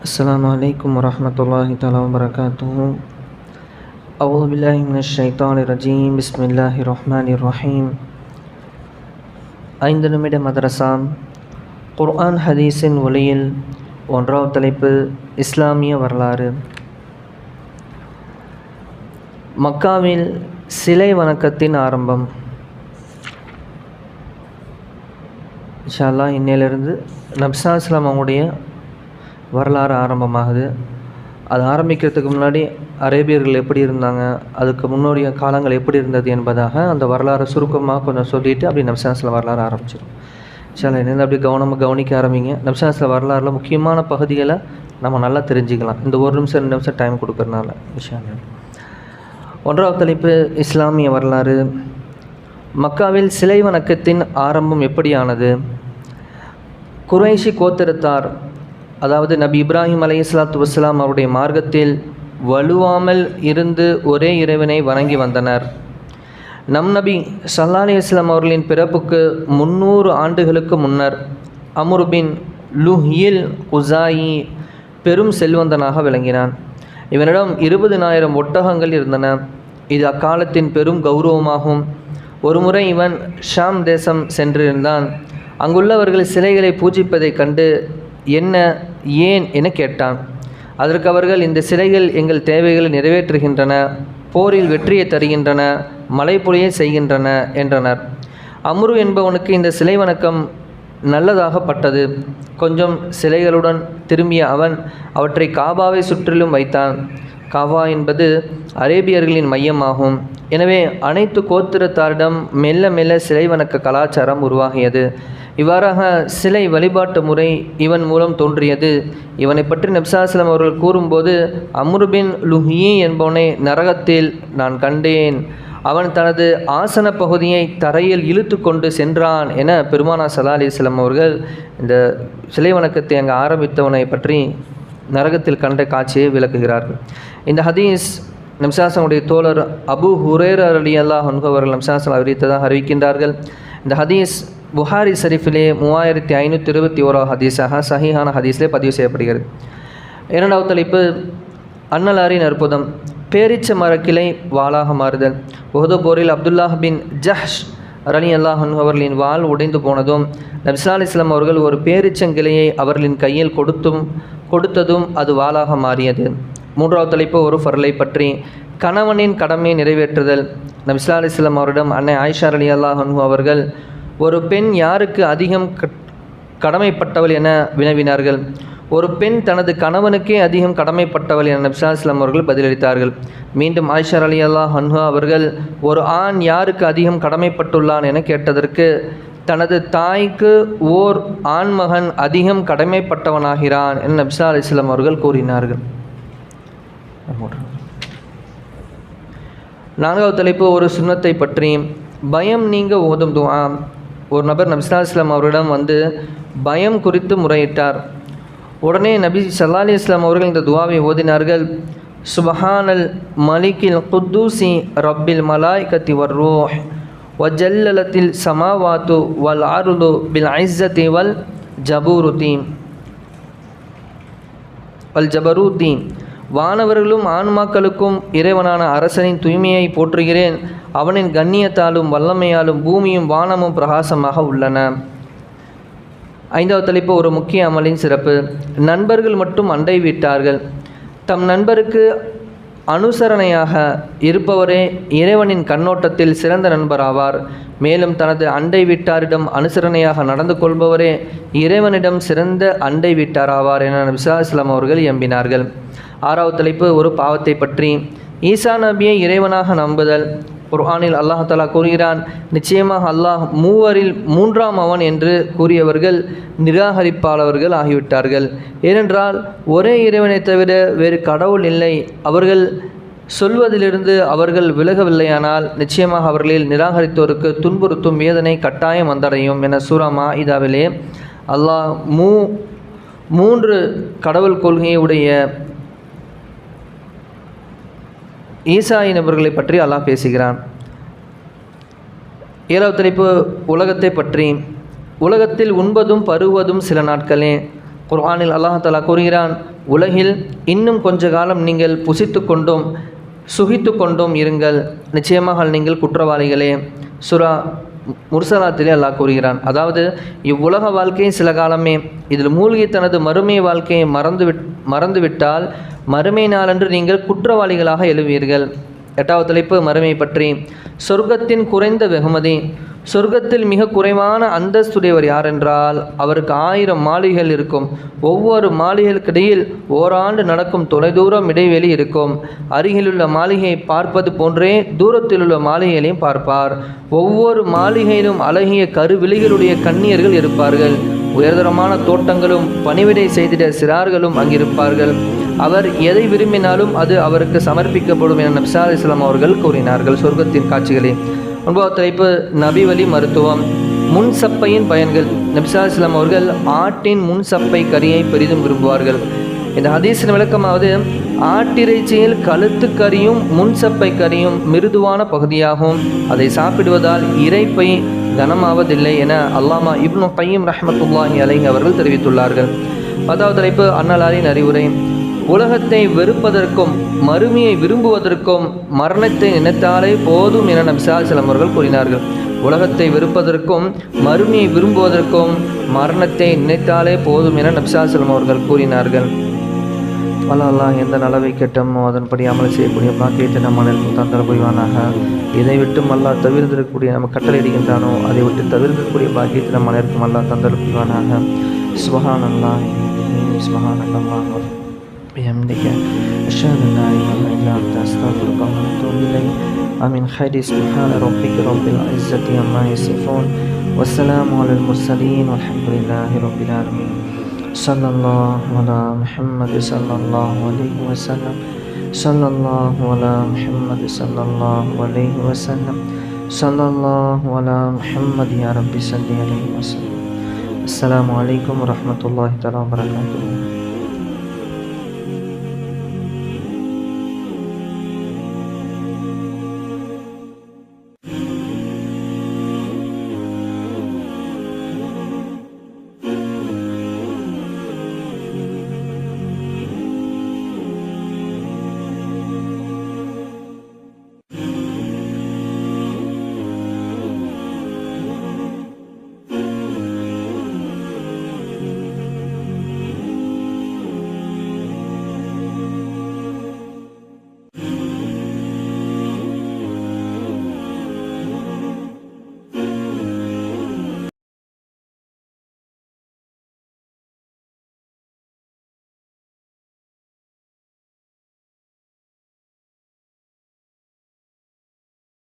السلام عليكم ورحمة الله تعالى وبركاته أعوذ بالله من الشيطان الرجيم بسم الله الرحمن الرحيم ஐந்து நிமிட மதரசா குர்ஆன் ஹதீஸின் ஒளியில் ஒன்றாவது தலைப்பு இஸ்லாமிய வரலாறு மக்காவில் சிலை வணக்கத்தின் ஆரம்பம் இன்ஷால்லா இன்னையிலிருந்து நப்சா இஸ்லாம் அவங்களுடைய வரலாறு ஆரம்பமாகுது. அது ஆரம்பிக்கிறதுக்கு முன்னாடி அரேபியர்கள் எப்படி இருந்தாங்க அதுக்கு முன்னோடிய காலங்கள் எப்படி இருந்தது என்பதாக அந்த வரலாறை சுருக்கமாக கொஞ்சம் சொல்லிவிட்டு அப்படி நப்சாஸில் வரலாறு ஆரம்பிச்சிடும் சில என்ன அப்படி கவனமாக கவனிக்க ஆரம்பிங்க? நப்சாஸில் வரலாறுல முக்கியமான பகுதிகளை நம்ம நல்லா தெரிஞ்சுக்கலாம். இந்த ஒரு நிமிஷம் ரெண்டு நிமிஷம் டைம் கொடுக்கறனால விஷயம் ஒன்றாவது தலைப்பு இஸ்லாமிய வரலாறு. மக்காவில் சிலை வணக்கத்தின் ஆரம்பம் எப்படியானது? குறைஷி கோத்திரத்தார் அதாவது நபி இப்ராஹிம் அலை இஸ்லாத்து வஸ்லாம் அவருடைய மார்க்கத்தில் வலுவாமல் இருந்து ஒரே இறைவனை வணங்கி வந்தனர். நம் நபி சல்லா அலி இஸ்லாம் அவர்களின் பிறப்புக்கு முந்நூறு ஆண்டுகளுக்கு முன்னர் அமுர்பின் லுஹியில் உசாயி பெரும் செல்வந்தனாக விளங்கினான். இவனிடம் இருபதினாயிரம் ஒட்டகங்கள் இருந்தன. இது அக்காலத்தின் பெரும் கௌரவமாகும். ஒருமுறை இவன் ஷாம் தேசம் சென்றிருந்தான். அங்குள்ளவர்கள் சிலைகளை பூஜிப்பதைக் கண்டு என்ன ஏன் என கேட்டான். அதற்கு அவர்கள் இந்த சிலைகள் எங்கள் தேவைகளை நிறைவேற்றுகின்றன போரில் வெற்றியை தருகின்றன மலைப்பொழியை செய்கின்றன என்றனர். அம்ரு என்பவனுக்கு இந்த சிலை வணக்கம் நல்லதாகப்பட்டது கொஞ்சம் சிலைகளுடன் திரும்பிய அவன் அவற்றை காபாவை சுற்றிலும் வைத்தான். கவா என்பது அரேபியர்களின் மையமாகும். எனவே அனைத்து கோத்திரத்தாரிடம் மெல்ல மெல்ல சிலை வணக்க கலாச்சாரம் உருவாகியது. இவ்வாறாக சிலை வழிபாட்டு முறை இவன் மூலம் தோன்றியது. இவனை பற்றி நப்சாஸ்லம் அவர்கள் கூறும்போது அம்ருபின் லுஹி என்பவனை நரகத்தில் நான் கண்டேன். அவன் தனது ஆசன பகுதியை தரையில் இழுத்து கொண்டு சென்றான் என பெருமானா சலா அலிஸ்லாம் அவர்கள் இந்த சிலை வணக்கத்தை அங்கே ஆரம்பித்தவனை பற்றி நரகத்தில் கண்ட காட்சியை விளக்குகிறார்கள். இந்த ஹதீஸ் நம்சாசனுடைய தோழர் அபு ஹுரேர் அலி அல்லாஹ் அவர்கள் நம்சாசன் அறிவித்ததாக அறிவிக்கின்றார்கள். இந்த ஹதீஸ் புகாரி ஷரீஃபிலே மூவாயிரத்தி ஐநூற்றி இருபத்தி ஓராவது ஹதீஸாக சஹிஹான ஹதீஸிலே பதிவு செய்யப்படுகிறது. இரண்டாவது தலைப்பு அன்னலாரின் அற்புதம் பேரிச்ச மரக்கிளை வாளாக மாறுதல். உஹது போரில் அப்துல்லாஹ் பின் ஜஹ்ஷ் ரலி அல்லாஹன் அவர்களின் வால் உடைந்து போனதும் நபிசா இஸ்லாம் அவர்கள் ஒரு பேரிச்சங்கிளையை அவர்களின் கையில் கொடுத்தும் கொடுத்ததும் அது வாளாக மாறியது. மூன்றாவது தலைப்பு ஒரு ஃபர்லை பற்றி. கணவனின் கடமையை நிறைவேற்றுதல். நபிஸ்லா இஸ்லாம் அவரிடம் அன்னை ஆயிஷா அலி அல்லாஹன் அவர்கள் ஒரு பெண் யாருக்கு அதிகம் கடமைப்பட்டவள் என வினவினார்கள். ஒரு பெண் தனது கணவனுக்கே அதிகம் கடமைப்பட்டவள் என நப்சா இஸ்லாம் அவர்கள் பதிலளித்தார்கள். மீண்டும் ஆயிஷர் அலி அல்லா ஹன்ஹா அவர்கள் ஒரு ஆண் யாருக்கு அதிகம் கடமைப்பட்டுள்ளான் என கேட்டதற்கு தனது தாய்க்கு ஓர் ஆண்மகன் அதிகம் கடமைப்பட்டவனாகிறான் என நப்சா அலி இஸ்லாம் அவர்கள் கூறினார்கள். நான்காவது தலைப்பு ஒரு சுண்ணத்தை பற்றி பயம் நீங்க ஓதும் துவா ஒரு நபர் நபிஸ்லா இஸ்லாம் அவரிடம் வந்து பயம் குறித்து முறையிட்டார். உடனே நபி சல்லா அலி இஸ்லாம் அவர்கள் இந்த துவாவை ஓதினார்கள். சுபஹானல் மலிக்கில் குத்தூசி ரப்பில் மலாய் கத்தி வர் ரோஹ் சமாவாத்து வல் ஆருது பில் ஐசத்தி வல் ஜபூருதீன் வல் ஜபரூத்தீன். வானவர்களும் ஆன்மாக்களுக்கும் இறைவனான அரசனின் தூய்மையை போற்றுகிறேன். அவனின் கண்ணியத்தாலும் வல்லமையாலும் பூமியும் வானமும் பிரகாசமாக உள்ளன. ஐந்தாவது தலைப்பு ஒரு முக்கிய அமலின் சிறப்பு. நண்பர்கள் மட்டும் அண்டை விட்டார்கள். தம் நண்பருக்கு அனுசரணையாக இருப்பவரே இறைவனின் கண்ணோட்டத்தில் சிறந்த நண்பராவார். மேலும் தனது அண்டை வீட்டாரிடம் அனுசரணையாக நடந்து கொள்பவரே இறைவனிடம் சிறந்த அண்டை வீட்டாராவார் என விசா இஸ்லாம் அவர்கள் எம்பினார்கள். ஆறாவது தலைப்பு ஒரு பாவத்தை பற்றி. ஈசா நபியை இறைவனாக நம்புதல். குர்ஆனில் அல்லாஹ் தலா கூறுகிறான் நிச்சயமாக அல்லாஹ் மூவரில் மூன்றாம் அவன் என்று கூறியவர்கள் நிராகரிப்பாளர்கள் ஆகிவிட்டார்கள். ஏனென்றால் ஒரே இறைவனை தவிர வேறு கடவுள் இல்லை. அவர்கள் சொல்வதிலிருந்து அவர்கள் விலகவில்லையானால் நிச்சயமாக அவர்களில் நிராகரித்தோருக்கு துன்புறுத்தும் வேதனை கட்டாயம் வந்தடையும் என சூராமா இதாவிலே அல்லாஹ் மூ மூன்று கடவுள் கொள்கையுடைய ஈசாயின் நபர்களை பற்றி அல்லாஹ் பேசுகிறான். ஏழாவது தலைப்பு உலகத்தை பற்றி. உலகத்தில் உண்பதும் பருவதும் சில நாட்களே. குர்ஆனில் அல்லாஹ் கூறுகிறான் உலகில் இன்னும் கொஞ்ச காலம் நீங்கள் புசித்து கொண்டும் சுகித்து கொண்டும் இருங்கள். நிச்சயமாக நீங்கள் குற்றவாளிகளே. சுரா முர்சலாத்திலே அல்லாஹ் கூறுகிறான். அதாவது இவ்வுலக வாழ்க்கையும் சில காலமே இதில் மூழ்கி தனது மறுமை வாழ்க்கையை மறந்து விட் மறந்துவிட்டால் மறுமை நாளன்று நீங்கள் குற்றவாளிகளாக எழுவீர்கள். எட்டாவது தலைப்பு மறுமை பற்றி. சொர்க்கத்தின் குறைந்த வெகுமதி. சொர்க்கத்தில் மிக குறைவான அந்தஸ்துடையவர் யாரென்றால் அவருக்கு ஆயிரம் மாளிகைகள் இருக்கும். ஒவ்வொரு மாளிகைகளுக்கிடையில் ஓராண்டு நடக்கும் தொலைதூரம் இடைவெளி இருக்கும். அருகிலுள்ள மாளிகையை பார்ப்பது போன்றே தூரத்திலுள்ள மாளிகைகளையும் பார்ப்பார். ஒவ்வொரு மாளிகையிலும் அழகிய கருவிழிகளுடைய கண்ணியர்கள் இருப்பார்கள். உயர்தரமான தோட்டங்களும் பணிவிடை செய்திட சிறார்களும் அங்கிருப்பார்கள். அவர் எதை விரும்பினாலும் அது அவருக்கு சமர்ப்பிக்கப்படும் என நப்சா இஸ்லாம் அவர்கள் கூறினார்கள். சொர்க்கத்தின் காட்சிகளே. ஒன்பதாவது தலைப்பு நபிவழி மருத்துவம். முன் சப்பையின் பயன்கள். நபிசா இஸ்லாம் அவர்கள் ஆட்டின் முன் சப்பை கறியை பெரிதும் விரும்புவார்கள். இந்த ஹதீஸின் விளக்கமாவது ஆட்டிறைச்சியில் கழுத்து கறியும் முன் சப்பை கறியும் மிருதுவான பகுதியாகும். அதை சாப்பிடுவதால் இறைப்பை கனமாவதில்லை என அல்லாமா இப்னு பையம் ரஹமத்துல்லாஹி அலை அவர்கள் தெரிவித்துள்ளார்கள். பத்தாவது தலைப்பு அன்னலாரின் அறிவுரை. உலகத்தை வெறுப்பதற்கும் மறுமையை விரும்புவதற்கும் மரணத்தை நினைத்தாலே போதும் என நபிசா சிலம் அவர்கள் கூறினார்கள். உலகத்தை வெறுப்பதற்கும் மறுமையை விரும்புவதற்கும் மரணத்தை நினைத்தாலே போதும் என நப்சாசலம் அவர்கள் கூறினார்கள். அல்லா அல்லாஹ் எந்த நலவை கெட்டமோ அதன்படி அமல் செய்யக்கூடிய பாக்கியத்தை நம் அனைவருக்கும் தந்தர புரிவானாக. இதை விட்டும் அல்லாஹ் தவிர்த்திருக்கக்கூடிய நம்ம கட்டளையிடுகின்றானோ அதை விட்டு தவிர்க்கக்கூடிய பாக்கியத்தை நம் அனைவருக்கும் அல்லாஹ் தந்தர புரிவானாக. சுபஹான் அல்லாஹ் சுபஹான் அல்லாஹ் أشهد أن لا إله إلا أنت أستغفرك وأتوب إليك خير سبحان ربك رب العزة عما يصفون والسلام على المرسلين والحمد لله رب العالمين. صلى الله على محمد صلى الله عليه وسلم. صلى الله على محمد صلى الله عليه وسلم. صلى الله على محمد يا رب صل عليه وسلم. السلام عليكم ورحمة الله تعالى وبركاته.